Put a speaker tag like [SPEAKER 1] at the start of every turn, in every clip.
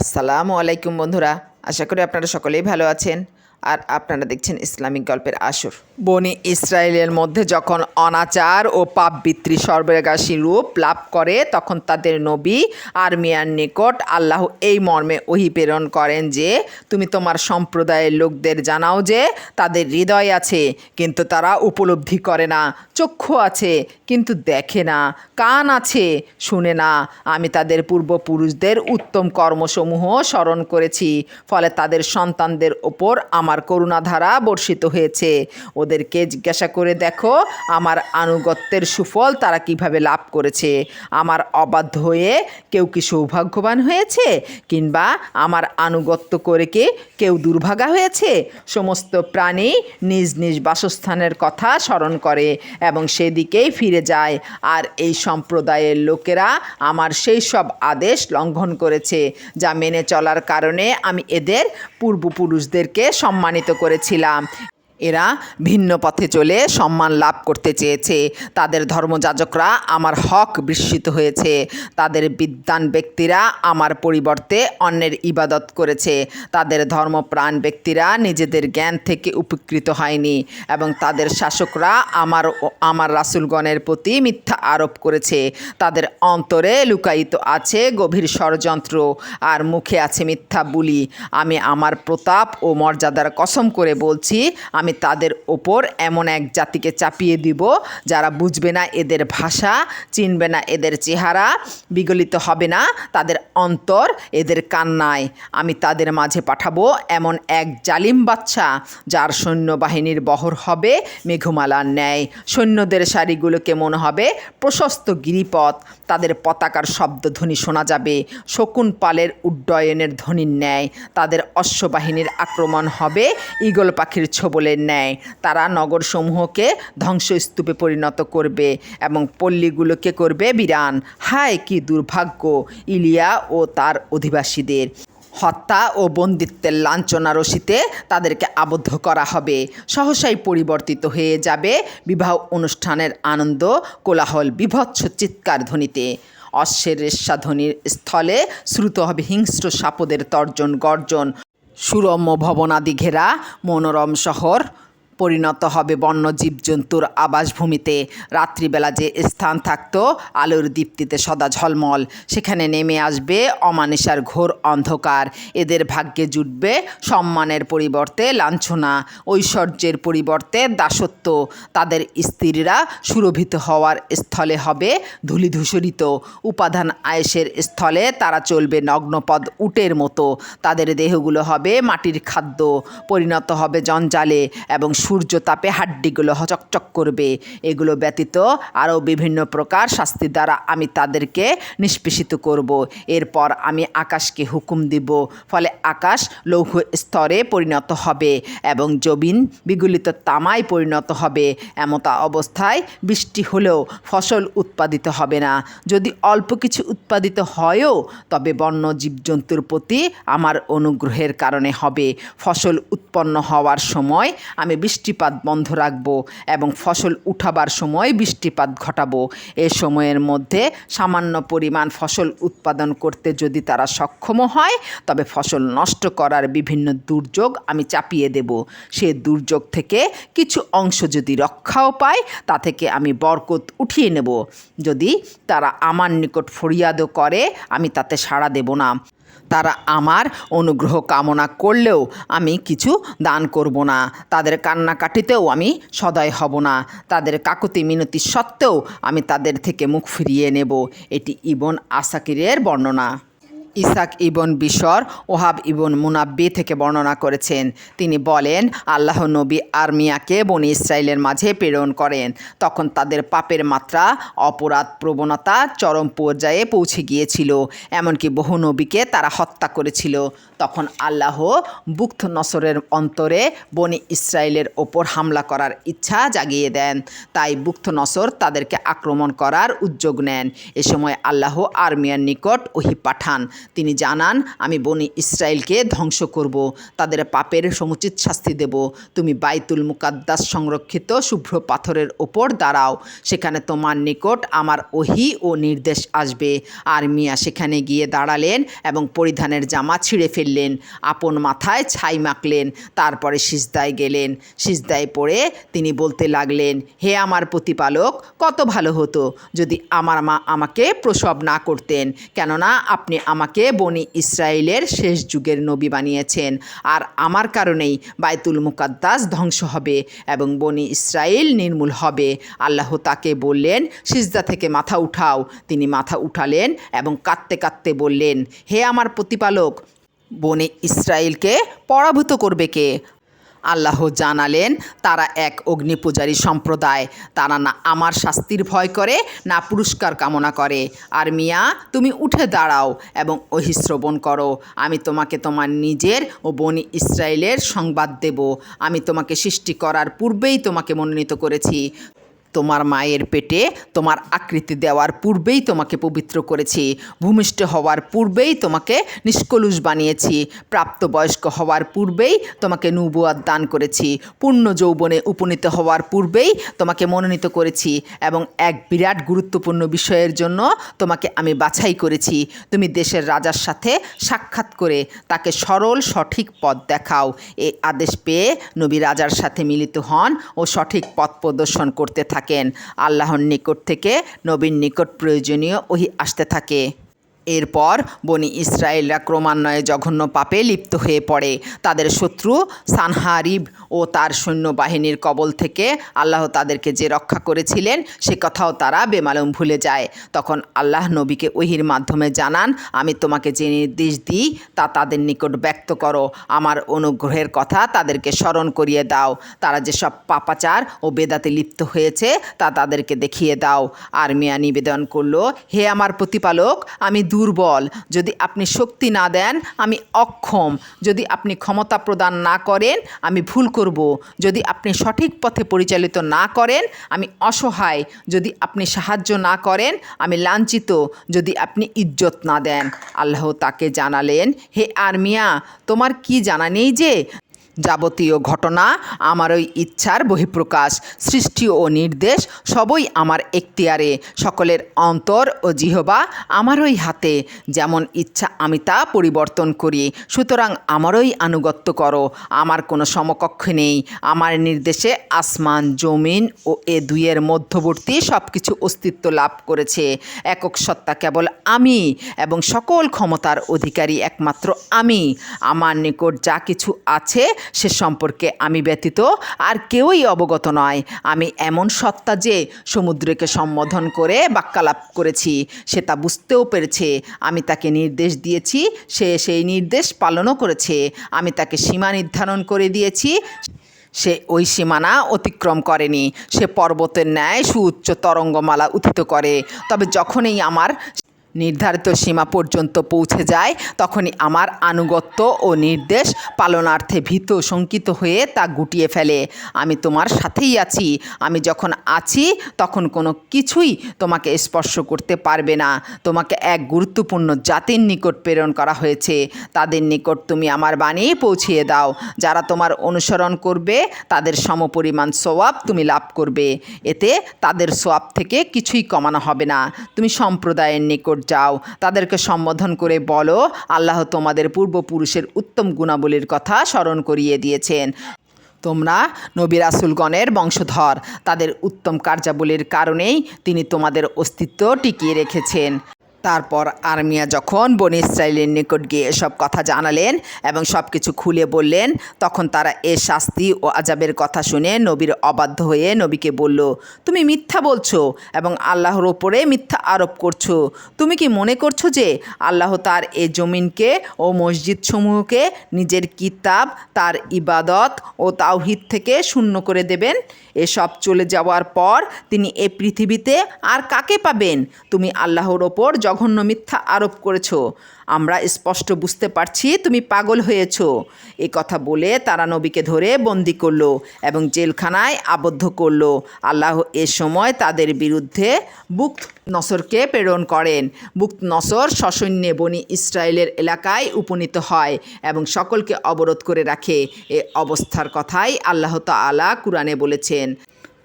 [SPEAKER 1] আসসালামু আলাইকুম বন্ধুরা, আশা করি আপনারা সকলেই ভালো আছেন। আর আপনারা দেখছেন ইসলামিক গল্পের আসর। বনি ইসরায়েলের মধ্যে যখন অনাচার ও পাপবৃত্তি সর্বগাসী রূপ লাভ করে, তখন তাদের নবী আর্মিয়ার নিকট আল্লাহ এই মর্মে ওহি প্রেরণ করেন যে, তুমি তোমার সম্প্রদায়ের লোকদের জানাও যে, তাদের হৃদয় আছে, কিন্তু তারা উপলব্ধি করে না, চক্ষু আছে, কিন্তু দেখে না, কান আছে, শুনে না। আমি তাদের পূর্বপুরুষদের উত্তম কর্মসমূহ স্মরণ করেছি, ফলে তাদের সন্তানদের ওপর আমার করুণাধারা বর্ষিত হয়েছে। ওদেরকে জিজ্ঞাসা করে দেখো, আমার আনুগত্যের সুফল তারা কীভাবে লাভ করেছে? আমার অবাধ্য হয়ে কেউ কি সৌভাগ্যবান হয়েছে? কিংবা আমার আনুগত্য করে কি কেউ দুর্ভাগা হয়েছে? সমস্ত প্রাণী নিজ নিজ বাসস্থানের কথা স্মরণ করে এবং সেদিকেই ফিরে যায়। আর এই সম্প্রদায়ের লোকেরা আমার সেই সব আদেশ লঙ্ঘন করেছে, যা মেনে চলার কারণে আমি এদের পূর্বপুরুষদেরকে সম্মানিত করেছিলাম। এরা ভিন্ন পথে চলে সম্মান লাভ করতে চেয়েছে। তাদের ধর্মযাজকরা আমার হক বিস্মিত হয়েছে। তাদের বিদ্বান ব্যক্তিরা আমার পরিবর্তে অন্যের ইবাদত করেছে। তাদের ধর্মপ্রাণ ব্যক্তিরা নিজেদের জ্ঞান থেকে উপকৃত হয়নি এবং তাদের শাসকরা আমার আমার রাসুলগণের প্রতি মিথ্যা আরোপ করেছে। তাদের অন্তরে লুকায়িত আছে গভীর ষড়যন্ত্র আর মুখে আছে মিথ্যা বুলি। আমি আমার প্রতাপ ও মর্যাদার কসম করে বলছি, আমি তাদের ওপর এমন এক জাতিকে চাপিয়ে দিব যারা বুঝবে না এদের ভাষা, চিনবে না এদের চেহারা, বিগলিত হবে না তাদের অন্তর এদের কান্নায়। আমি তাদের মাঝে পাঠাবো এমন এক জালিম বাচ্চা যার সৈন্যবাহিনীর বহর হবে মেঘমালার ন্যায়। সৈন্যদের সারিগুলোকে মনে হবে প্রশস্ত গিরিপথ। তাদের পতাকার শব্দধ্বনি শোনা যাবে। শকুন পালের উড্ডয়নের ধ্বনির ন্যায়। তাদের অশ্ববাহিনীর আক্রমণ হবে। ঈগল পাখির ছোবলের ন্যায়। তারা নগরসমূহকে ধ্বংসস্তূপে পরিণত করবে এবং পল্লীগুলোকে করবে বিরান। হায়, কি দুর্ভাগ্য, ইলিয়া ও তার অধিবাসীদের। হত্যা ও বন্দিত্বের লাঞ্ছনা রশিতে তাদেরকে আবদ্ধ করা হবে। সহসাই পরিবর্তিত হয়ে যাবে বিবাহ অনুষ্ঠানের আনন্দ, কোলাহল, বিভৎস চিৎকার ধ্বনিতে। অশ্বের রেশাধ্বনির স্থলে শ্রুত হবে হিংস্র সাপদের তর্জন গর্জন সুরম্য ভবনাদি ঘেরা মনোরম শহর। পরিণত হবে বন্য জীবজন্তুর আবাসভূমিতে। রাত্রিবেলা যে স্থান থাকত, আলোর দীপ্তিতে সদা ঝলমল। সেখানে নেমে আসবে অমানিসার ঘোর অন্ধকার। এদের ভাগ্যে জুটবে সম্মানের পরিবর্তে লাঞ্ছনা, ঐশ্বর্যের পরিবর্তে দাসত্ব। তাদের স্ত্রীরা সুরভিত হওয়ার স্থলে হবে ধূলিধূসরিত। উপাদান আয়েসের স্থলে তারা চলবে নগ্নপদ উটের মতো। তাদের দেহগুলো হবে মাটির খাদ্য। পরিণত হবে জঞ্জালে এবং সূর্য তাপে হাড্ডিগুলো চকচক করবে। এগুলো ব্যতীত আরও বিভিন্ন প্রকার শাস্তি দ্বারা আমি তাদেরকে নিষ্পেষিত করব। এরপর আমি আকাশকে হুকুম দিব, ফলে আকাশ লৌহ স্তরে পরিণত হবে এবং জবিন বিগুলিত তামায় পরিণত হবে। এমতা অবস্থায় বৃষ্টি হলেও ফসল উৎপাদিত হবে না। যদি অল্প কিছু উৎপাদিত হয়ও, তবে বন্য জীবজন্তুর প্রতি আমার অনুগ্রহের কারণে হবে। ফসল উৎপন্ন হওয়ার সময় আমি বৃষ্টিপাত বন্ধ রাখব এবং ফসল উঠাবার সময় বৃষ্টিপাত ঘটাবো। এ সময়ের মধ্যে সামান্য পরিমাণ ফসল উৎপাদন করতে যদি তারা সক্ষম হয়, তবে ফসল নষ্ট করার বিভিন্ন দুর্যোগ আমি চাপিয়ে দেব। সে দুর্যোগ থেকে কিছু অংশ যদি রক্ষাও পায়, তা থেকে আমি বরকত উঠিয়ে নেব। যদি তারা আমার নিকট ফরিয়াদও করে, আমি তাতে সাড়া দেব না। তারা আমার অনুগ্রহ কামনা করলেও আমি কিছু দান করব না। তাদের কান্নাকাটিতেও আমি সদয় হব না। তাদের কাকুতি মিনতি সত্ত্বেও আমি তাদের থেকে মুখ ফিরিয়ে নেব। এটি ইবন আসাকিরের বর্ণনা। ইসাক ইবন বিশর ওহাব ইবন মুনাব্বি থেকে বর্ণনা করেছেন। তিনি বলেন, আল্লাহ নবী আর্মিয়াকে বনি ইসরায়েলের মাঝে প্রেরণ করেন। তখন তাদের পাপের মাত্রা, অপরাধ প্রবণতা চরম পর্যায়ে পৌঁছে গিয়েছিল। এমনকি বহু নবীকে তারা হত্যা করেছিল। তখন আল্লাহ বুক্ত নসরের অন্তরে বনি ইসরায়েলের ওপর হামলা করার ইচ্ছা জাগিয়ে দেন। তাই বুক্ত নসর তাদেরকে আক্রমণ করার উদ্যোগ নেন। এ সময় আল্লাহ আর্মিয়ার নিকট ওহি পাঠান। তিনি জানান, আমি বনি ইসরায়েলকে ধ্বংস করব, তাদের পাপের সমুচিত শাস্তি দেব। তুমি বাইতুল মুকাদ্দাস সংরক্ষিত শুভ্র পাথরের ওপর দাঁড়াও। সেখানে তোমার নিকট আমার ওহি ও নির্দেশ আসবে। আর মিয়া সেখানে গিয়ে দাঁড়ালেন এবং পরিধানের জামা ছিঁড়ে ফেললেন। আপন মাথায় ছাই মাখলেন, তারপরে সিজদায় গেলেন। সিজদায় পড়ে তিনি বলতে লাগলেন, হে আমার প্রতিপালক, কত ভালো হতো যদি আমার মা আমাকে প্রসব না করতেন। কেননা আপনি আমাকে বনি ইসরায়েলের শেষ যুগের নবী বানিয়েছেন। আর আমার কারণেই বায়তুল মুকাদ্দাস ধ্বংস হবে এবং বনি ইসরায়েল নির্মূল হবে। আল্লাহ তাকে বললেন, সিজদা থেকে মাথা উঠাও। তিনি মাথা উঠালেন এবং কাঁদতে কাঁদতে বললেন, হে আমার প্রতিপালক, বনে ইসরায়েলকে পরাভূত করবে কে? আল্লাহ জানালেন, তারা এক অগ্নিপূজারী সম্প্রদায়। তারা না আমার শাস্তির ভয় করে, না পুরস্কার কামনা করে। আর মিয়া, তুমি উঠে দাঁড়াও এবং অহিশ্রবণ করো। আমি তোমাকে তোমার নিজের ও বনি ইসরায়েলের সংবাদ দেব। আমি তোমাকে সৃষ্টি করার পূর্বেই তোমাকে মনোনীত করেছি। তোমার মায়ের পেটে তোমার আকৃতি দেওয়ার পূর্বেই তোমাকে পবিত্র করেছি। ভূমিষ্ঠ হওয়ার পূর্বেই তোমাকে নিষ্কলুষ বানিয়েছি। প্রাপ্তবয়স্ক হওয়ার পূর্বেই তোমাকে নুবুয়াদ দান করেছি। পূর্ণ যৌবনে উপনীত হওয়ার পূর্বেই তোমাকে মনোনীত করেছি এবং এক বিরাট গুরুত্বপূর্ণ বিষয়ের জন্য তোমাকে আমি বাছাই করেছি। তুমি দেশের রাজার সাথে সাক্ষাৎ করে তাকে সরল সঠিক পথ দেখাও। এই আদেশ পেয়ে নবী রাজার সাথে মিলিত হন ও সঠিক পথ প্রদর্শন করতে থাকেন। আল্লাহর নিকট থেকে নবীর নিকট প্রয়োজনীয় ওহি আসতে থাকে। এরপর বনি ইসরায়েলরা ক্রমান্বয়ে জঘন্য পাপে লিপ্ত হয়ে পড়ে। তাদের শত্রু সানহারিব ও তার সৈন্যবাহিনীর কবল থেকে আল্লাহ তাদেরকে যে রক্ষা করেছিলেন, সে কথাও তারা বেমালুম ভুলে যায়। তখন আল্লাহ নবীকে ওহির মাধ্যমে জানান, আমি তোমাকে যে নির্দেশ দিই, তা তাদের নিকট ব্যক্ত করো। আমার অনুগ্রহের কথা তাদেরকে স্মরণ করিয়ে দাও। তারা যেসব পাপাচার ও বেদাতে লিপ্ত হয়েছে, তা তাদেরকে দেখিয়ে দাও। আর মিয়া নিবেদন করল, হে আমার প্রতিপালক, আমি দুর্বল। যদি আপনি শক্তি না দেন, আমি অক্ষম। যদি আপনি ক্ষমতা প্রদান না করেন, আমি ভুল করব। যদি আপনি সঠিক পথে পরিচালিত না করেন, আমি অসহায়। যদি আপনি সাহায্য না করেন, আমি লাঞ্ছিত। যদি আপনি ইজ্জত না দেন, আল্লাহ তাকে জানালেন, হে আরমিয়া, তোমার কি জানা নেই যে যাবতীয় ঘটনা, আমার ওই ইচ্ছার বহিঃপ্রকাশ, সৃষ্টি ও নির্দেশ সবই আমার এখতিয়ারে সকলের অন্তর ও জিহবা আমারই হাতে। যেমন ইচ্ছা আমি তা পরিবর্তন করি। সুতরাং আমারই আনুগত্য করো। আমার কোনো সমকক্ষ নেই। আমার নির্দেশে আসমান, জমিন ও এ দুইয়ের মধ্যবর্তী সব কিছু অস্তিত্ব লাভ করেছে। একক সত্তা কেবল আমি এবং সকল ক্ষমতার অধিকারী একমাত্র আমি। আমার নিকট যা কিছু আছে সে সম্পর্কে আমি ব্যতীত আর কেউই অবগত নয়। আমি এমন সত্তা যে সমুদ্রকে সম্বোধন করে বাক্যালাপ করেছি, সে তা বুঝতেও পেরেছে। আমি তাকে নির্দেশ দিয়েছি, সে সেই নির্দেশ পালনও করেছে। আমি তাকে সীমা নির্ধারণ করে দিয়েছি, সে ওই সীমানা অতিক্রম করেনি। সে পর্বতের ন্যায় সুউচ্চ তরঙ্গমালা উত্থিত করে। তবে যখনই আমার নির্ধারিত সীমা পর্যন্ত পৌঁছে যায়, তখনই আমার আনুগত্য ও নির্দেশ পালনার্থে ভীত শঙ্কিত হয়ে তা গুটিয়ে ফেলে। আমি তোমার সাথেই আছি। আমি যখন আছি, তখন কোনো কিছুই তোমাকে স্পর্শ করতে পারবে না। তোমাকে এক গুরুত্বপূর্ণ জাতির নিকট প্রেরণ করা হয়েছে। তাদের নিকট তুমি আমার বাণী পৌঁছিয়ে দাও। যারা তোমার অনুসরণ করবে, তাদের সমপরিমাণ সোয়াব তুমি লাভ করবে। এতে তাদের সোয়াব থেকে কিছুই কমানো হবে না। তুমি সম্প্রদায়ের নিকট যাও তাদেরকে সম্বোধন করে বলো, আল্লাহ তোমাদের পূর্বপুরুষের উত্তম গুণাবলীর কথা স্মরণ করিয়ে দিয়েছেন। তোমরা নবী রাসুলগণের বংশধর, তাদের উত্তম কার্যাবলীর কারণেই তিনি তোমাদের অস্তিত্ব টিকিয়ে রেখেছেন। তারপর আর্মিয়া যখন বনি ইসরায়েলের নিকট গিয়ে এসব কথা জানালেন এবং সব কিছু খুলে বললেন, তখন তারা এ শাস্তি ও আজাবের কথা শুনে নবীর অবাধ্য হয়ে নবীকে বলল, তুমি মিথ্যা বলছো এবং আল্লাহর ওপরে মিথ্যা আরোপ করছ। তুমি কি মনে করছ যে আল্লাহ তার এ জমিনকে ও মসজিদ সমূহকে নিজের কিতাব, তার ইবাদত ও তাওহিদ থেকে শূন্য করে দেবেন? এসব চলে যাওয়ার পর তিনি এ পৃথিবীতে আর কাকে পাবেন? তুমি আল্লাহর ওপর জঘন্য মিথ্যা আরোপ করেছ। আমরা স্পষ্ট বুঝতে পারছি, তুমি পাগল হয়েছ। এ কথা বলে তারা নবীকে ধরে বন্দি করল এবং জেলখানায় আবদ্ধ করল। আল্লাহ এ সময় তাদের বিরুদ্ধে বুক নসরকে প্রেরণ করেন। বুক নসর সসৈন্যে বনি ইসরায়েলের এলাকায় উপনীত হয় এবং সকলকে অবরোধ করে রাখে। এ অবস্থার কথাই আল্লাহ তাআলা কুরআনে বলেছেন।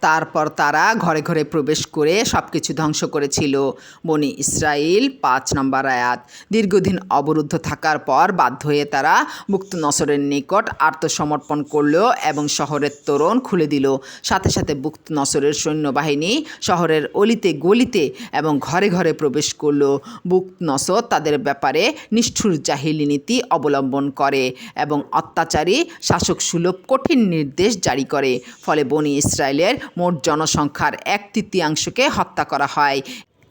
[SPEAKER 1] তারপর তারা ঘরে ঘরে প্রবেশ করে সব কিছু ধ্বংস করেছিল। বনি ইসরায়েল পাঁচ নম্বর আয়াত। দীর্ঘদিন অবরুদ্ধ থাকার পর বাধ্য হয়ে তারা মুক্ত নসরের নিকট আত্মসমর্পণ করল এবং শহরের তোরণ খুলে দিল। সাথে সাথে মুক্ত নসরের সৈন্যবাহিনী শহরের অলিতে গলিতে এবং ঘরে ঘরে প্রবেশ করল। বুক নসর তাদের ব্যাপারে নিষ্ঠুর জাহিলি নীতি অবলম্বন করে এবং অত্যাচারী শাসক সুলভ কঠিন নির্দেশ জারি করে। ফলে বনি ইসরায়েলের মোট জনসংখ্যার এক তৃতীয়াংশকে হত্যা করা হয়।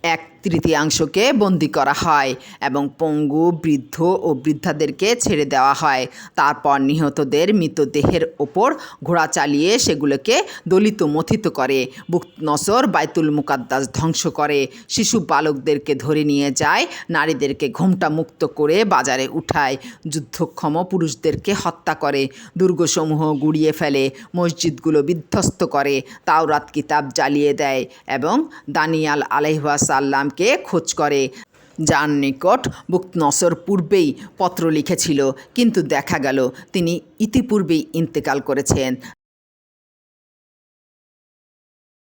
[SPEAKER 1] এক তৃতীয়াংশকে বন্দি করা হয় এবং পঙ্গু, বৃদ্ধ ও বৃদ্ধাদেরকে ছেড়ে দেওয়া হয়। তারপর নিহতদের মৃতদেহের ওপর ঘোড়া চালিয়ে সেগুলোকে দলিত মথিত করে। বুক নসর বাইতুল মুকাদ্দাস ধ্বংস করে। শিশু বালকদেরকে ধরে নিয়ে যায়, নারীদেরকে ঘোমটা মুক্ত করে বাজারে উঠায়। যুদ্ধক্ষম পুরুষদেরকে হত্যা করে। দুর্গসমূহ গুড়িয়ে ফেলে। মসজিদগুলো বিধ্বস্ত করে। তাওরাত কিতাব জ্বালিয়ে দেয় এবং দানিয়াল আলহাসাল্লামকে খোঁজ করে। যার নিকট বুক নসর পূর্বেই পত্র লিখেছিল, কিন্তু দেখা গেল তিনি ইতিপূর্বেই ইন্তেকাল করেছেন।